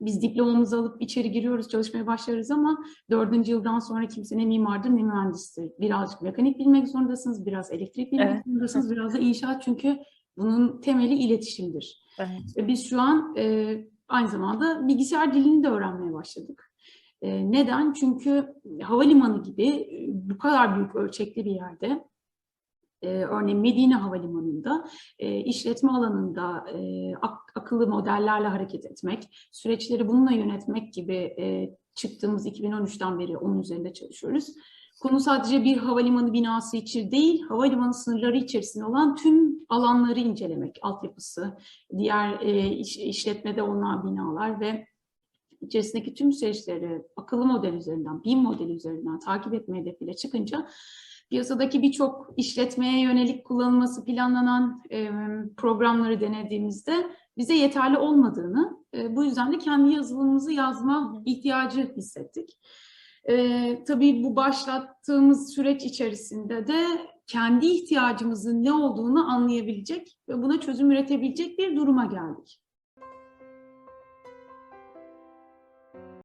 biz diplomamızı alıp içeri giriyoruz, çalışmaya başlarız ama dördüncü yıldan sonra kimse ne mimardır ne mühendistir. Birazcık mekanik bilmek zorundasınız, biraz elektrik bilmek Evet. zorundasınız, biraz da inşaat çünkü bunun temeli iletişimdir. Evet. Ve Biz şu an e, aynı zamanda bilgisayar dilini de öğrenmeye başladık. E, neden? Çünkü havalimanı gibi e, bu kadar büyük ölçekli bir yerde, e, örneğin Medine Havalimanı'nda e, işletme alanında e, ak- akıllı modellerle hareket etmek, süreçleri bununla yönetmek gibi e, çıktığımız 2013'ten beri onun üzerinde çalışıyoruz. Konu sadece bir havalimanı binası için değil, havalimanı sınırları içerisinde olan tüm alanları incelemek, altyapısı, diğer e, iş- işletmede olan binalar ve içerisindeki tüm süreçleri akıllı model üzerinden, BIM modeli üzerinden takip etme hedefiyle çıkınca piyasadaki birçok işletmeye yönelik kullanılması planlanan e, programları denediğimizde bize yeterli olmadığını, e, bu yüzden de kendi yazılımımızı yazma ihtiyacı hissettik. E, tabii bu başlattığımız süreç içerisinde de kendi ihtiyacımızın ne olduğunu anlayabilecek ve buna çözüm üretebilecek bir duruma geldik.